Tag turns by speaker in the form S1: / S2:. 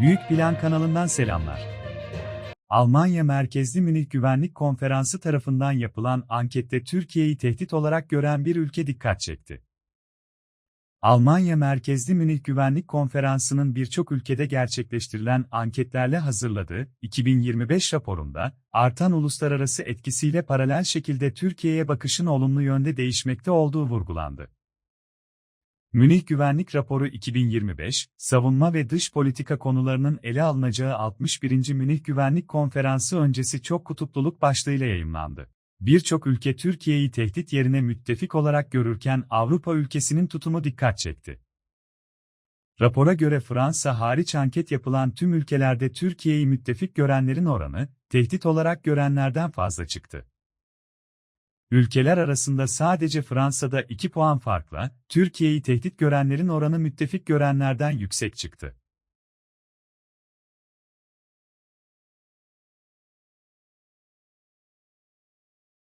S1: Büyük Plan kanalından selamlar. Almanya merkezli Münih Güvenlik Konferansı tarafından yapılan ankette Türkiye'yi tehdit olarak gören bir ülke dikkat çekti. Almanya merkezli Münih Güvenlik Konferansı'nın birçok ülkede gerçekleştirilen anketlerle hazırladığı 2025 raporunda, artan uluslararası etkisiyle paralel şekilde Türkiye'ye bakışın olumlu yönde değişmekte olduğu vurgulandı. Münih Güvenlik Raporu 2025, savunma ve dış politika konularının ele alınacağı 61. Münih Güvenlik Konferansı öncesi çok kutupluluk başlığıyla yayımlandı. Birçok ülke Türkiye'yi tehdit yerine müttefik olarak görürken Avrupa ülkesinin tutumu dikkat çekti. Rapora göre Fransa hariç anket yapılan tüm ülkelerde Türkiye'yi müttefik görenlerin oranı, tehdit olarak görenlerden fazla çıktı. Ülkeler arasında sadece Fransa'da 2 puan farkla, Türkiye'yi tehdit görenlerin oranı müttefik görenlerden yüksek çıktı.